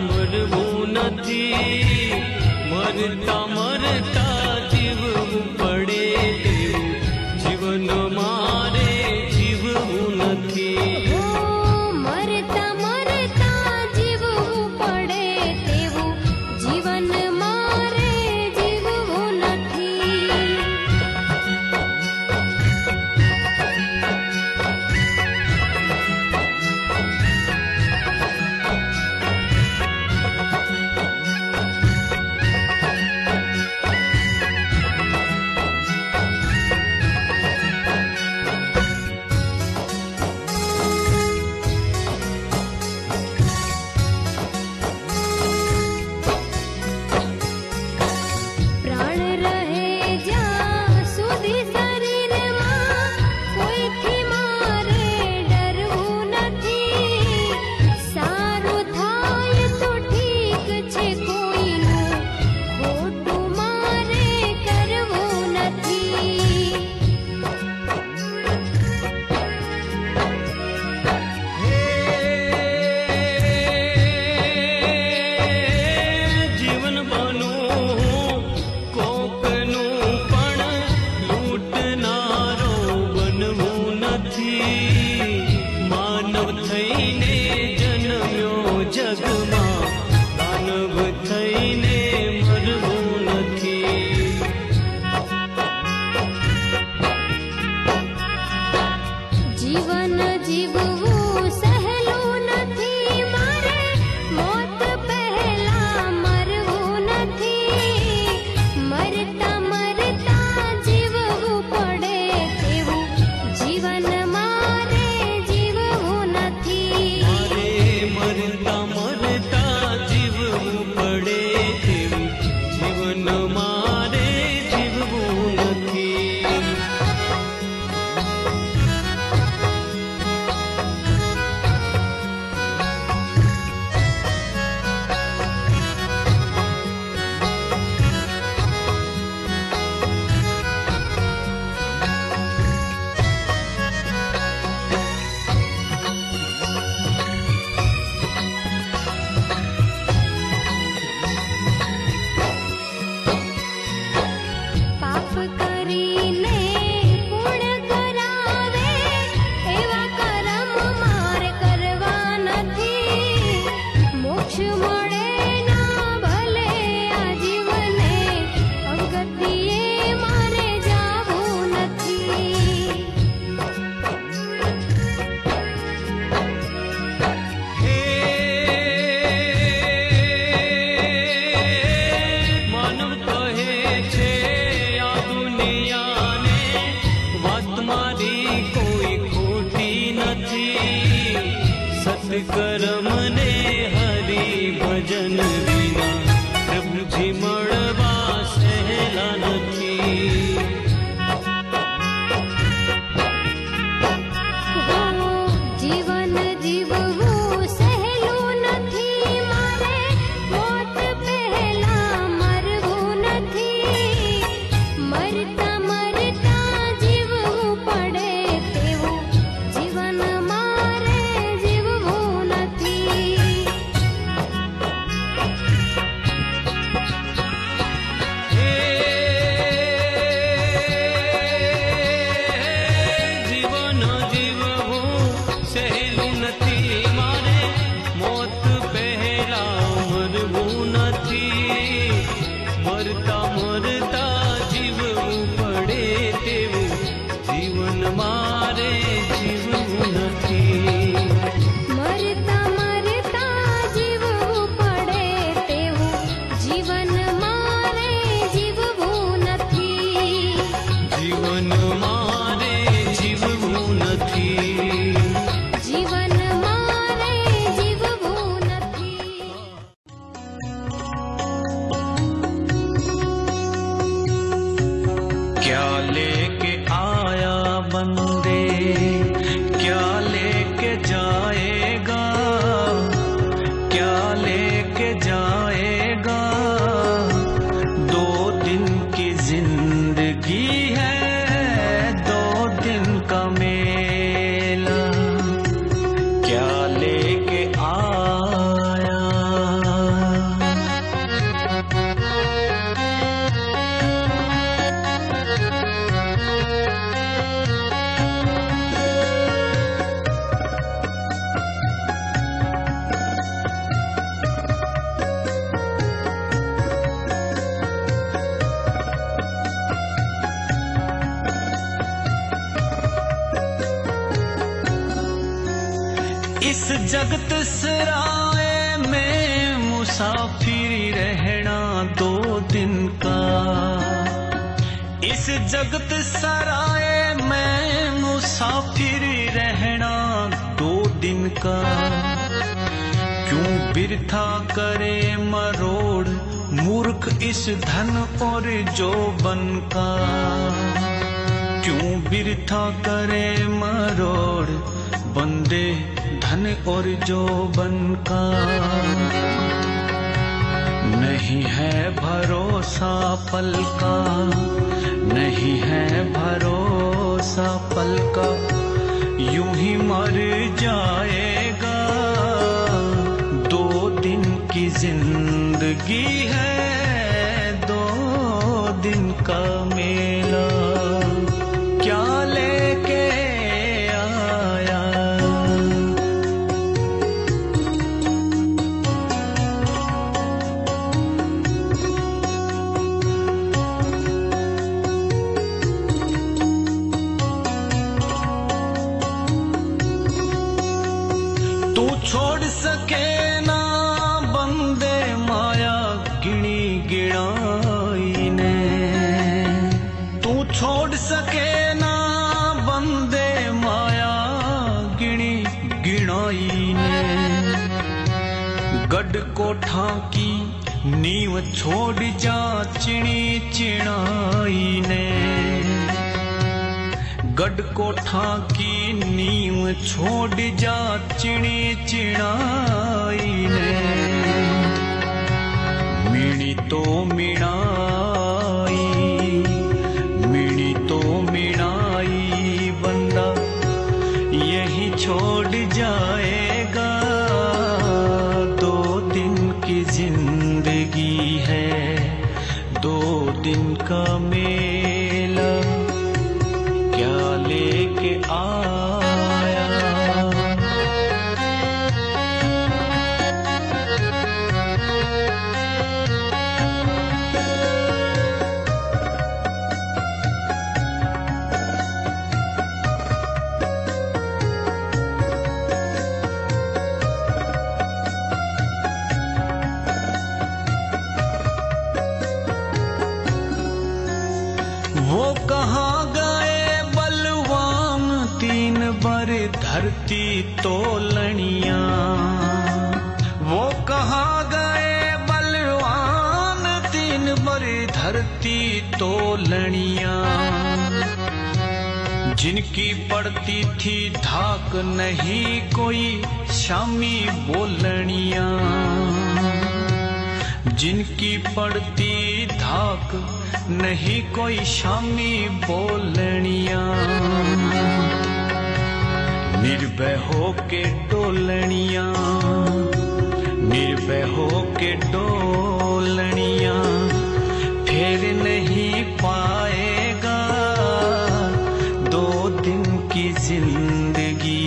મરવું નથી મરતા મરતા જીવ ઉપર मे हरि भजन इस जगत सराय में मुसाफिर रहना दो दिन का। इस जगत सराय में मुसाफिर रहना दो दिन का। क्यों बिरथा करे मरोड़ मूर्ख इस धन और जोबन का। क्यों बिरथा करे मरोड़ बंदे धन और जोबन का नहीं है भरोसा पल का नहीं है भरोसा पल का यूँ ही मर जाएगा। दो दिन की ज़िंदगी है, दो दिन का तू छोड़ सके ना बंदे माया गिणी गिणाई ने। तू छोड़ सके ना बंदे माया गिणी गिणाई ने। गढ़ कोठा की नींव छोड़ जा चिणी चिणाई ने। गढ़ कोठा की नींव छोड़ जा चिड़ी चिड़ाई ने। मिणी तो मिणाई लेके आया धरती तोलनिया। वो कहाँ गए बलवान, तीन बर धरती तोलनिया। जिनकी पड़ती थी धाक, नहीं कोई शामी बोलनिया। जिनकी पड़ती धाक, नहीं कोई शामी बोलनिया। निर्भय हो के डोलनिया निर्भय हो के डोलनिया फिर नहीं पाएगा दो दिन की ज़िंदगी,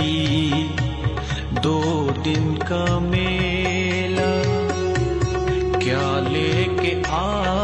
दो दिन का मेला, क्या लेके आ